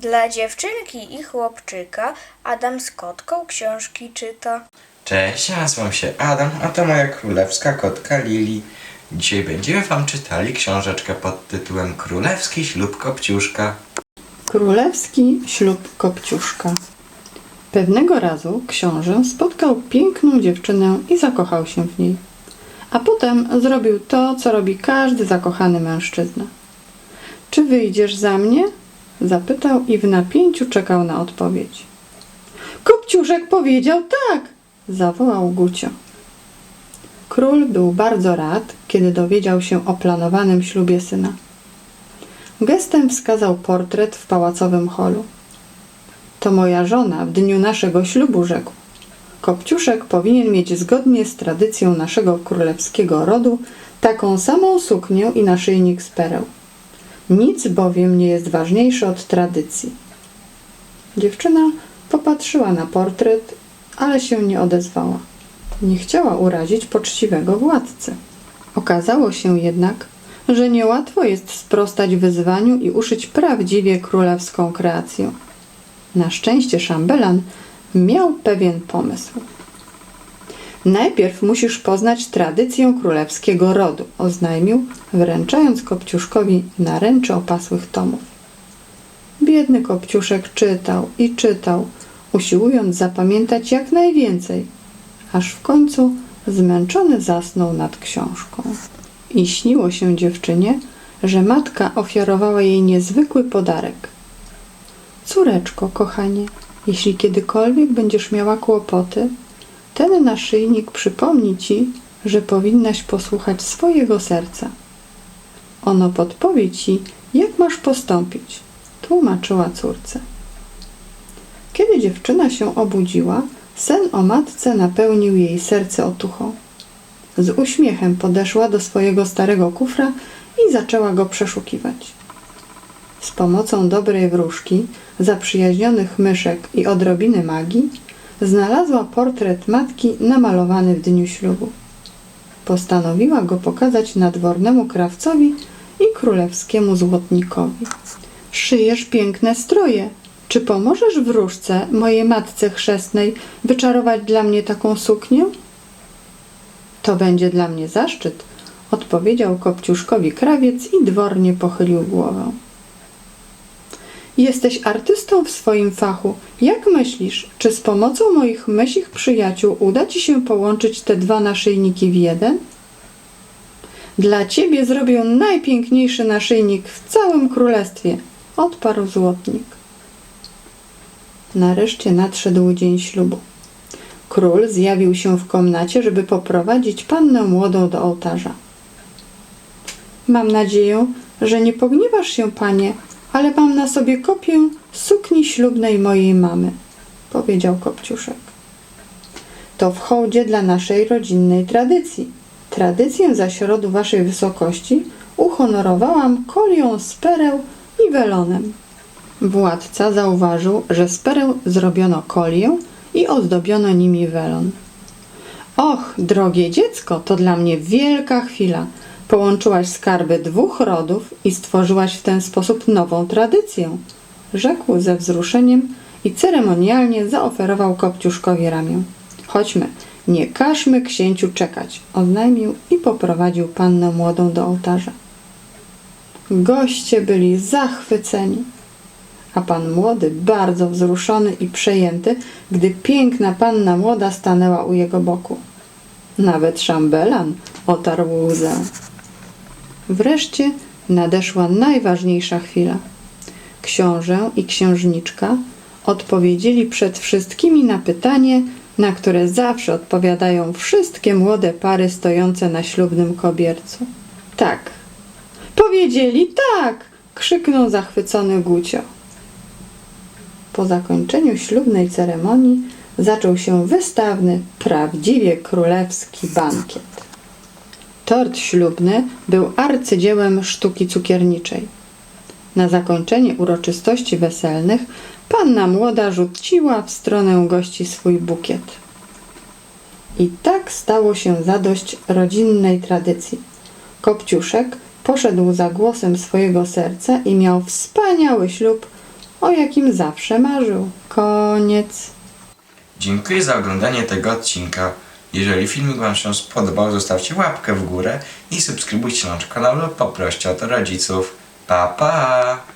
Dla dziewczynki i chłopczyka Adam z kotką książki czyta. Cześć, ja nazywam się Adam, a to moja królewska kotka Lili. Dzisiaj będziemy wam czytali książeczkę pod tytułem Królewski ślub Kopciuszka. Królewski ślub Kopciuszka. Pewnego razu książę spotkał piękną dziewczynę i zakochał się w niej. A potem zrobił to, co robi każdy zakochany mężczyzna. Czy wyjdziesz za mnie? Zapytał i w napięciu czekał na odpowiedź. Kopciuszek powiedział tak! zawołał Gucio. Król był bardzo rad, kiedy dowiedział się o planowanym ślubie syna. Gestem wskazał portret w pałacowym holu. To moja żona w dniu naszego ślubu, rzekł. Kopciuszek powinien mieć zgodnie z tradycją naszego królewskiego rodu taką samą suknię i naszyjnik z pereł. Nic bowiem nie jest ważniejsze od tradycji. Dziewczyna popatrzyła na portret, ale się nie odezwała. Nie chciała urazić poczciwego władcy. Okazało się jednak, że niełatwo jest sprostać wyzwaniu i uszyć prawdziwie królewską kreację. Na szczęście szambelan miał pewien pomysł. Najpierw musisz poznać tradycję królewskiego rodu, oznajmił, wręczając Kopciuszkowi naręcze opasłych tomów. Biedny Kopciuszek czytał i czytał, usiłując zapamiętać jak najwięcej, aż w końcu zmęczony zasnął nad książką. I śniło się dziewczynie, że matka ofiarowała jej niezwykły podarek. Córeczko, kochanie, jeśli kiedykolwiek będziesz miała kłopoty, ten naszyjnik przypomni ci, że powinnaś posłuchać swojego serca. Ono podpowie ci, jak masz postąpić, tłumaczyła córce. Kiedy dziewczyna się obudziła, sen o matce napełnił jej serce otuchą. Z uśmiechem podeszła do swojego starego kufra i zaczęła go przeszukiwać. Z pomocą dobrej wróżki, zaprzyjaźnionych myszek i odrobiny magii, znalazła portret matki namalowany w dniu ślubu. Postanowiła go pokazać nadwornemu krawcowi i królewskiemu złotnikowi. Szyjesz piękne stroje. Czy pomożesz wróżce, mojej matce chrzestnej, wyczarować dla mnie taką suknię? To będzie dla mnie zaszczyt, odpowiedział Kopciuszkowi krawiec i dwornie pochylił głowę. Jesteś artystą w swoim fachu. Jak myślisz, czy z pomocą moich mysich przyjaciół uda ci się połączyć te dwa naszyjniki w jeden? Dla ciebie zrobię najpiękniejszy naszyjnik w całym królestwie, odparł złotnik. Nareszcie nadszedł dzień ślubu. Król zjawił się w komnacie, żeby poprowadzić pannę młodą do ołtarza. Mam nadzieję, że nie pogniewasz się, panie, ale mam na sobie kopię sukni ślubnej mojej mamy, powiedział Kopciuszek. To w hołdzie dla naszej rodzinnej tradycji. Tradycję zaś rodu waszej wysokości uhonorowałam kolią z pereł i welonem. Władca zauważył, że z pereł zrobiono kolię i ozdobiono nimi welon. Och, drogie dziecko, to dla mnie wielka chwila. Połączyłaś skarby dwóch rodów i stworzyłaś w ten sposób nową tradycję, rzekł ze wzruszeniem i ceremonialnie zaoferował Kopciuszkowi ramię. Chodźmy, nie każmy księciu czekać, oznajmił i poprowadził pannę młodą do ołtarza. Goście byli zachwyceni, a pan młody bardzo wzruszony i przejęty, gdy piękna panna młoda stanęła u jego boku. Nawet szambelan otarł łzę. Wreszcie nadeszła najważniejsza chwila. Książę i księżniczka odpowiedzieli przed wszystkimi na pytanie, na które zawsze odpowiadają wszystkie młode pary stojące na ślubnym kobiercu. Tak. Powiedzieli tak! krzyknął zachwycony Gucio. Po zakończeniu ślubnej ceremonii zaczął się wystawny, prawdziwie królewski bankiet. Tort ślubny był arcydziełem sztuki cukierniczej. Na zakończenie uroczystości weselnych panna młoda rzuciła w stronę gości swój bukiet. I tak stało się zadość rodzinnej tradycji. Kopciuszek poszedł za głosem swojego serca i miał wspaniały ślub o jakim zawsze marzył. Koniec. Dziękuję za oglądanie tego odcinka. Jeżeli filmik Wam się spodobał, zostawcie łapkę w górę i subskrybujcie nasz kanał lub poproście o to rodziców. Pa pa!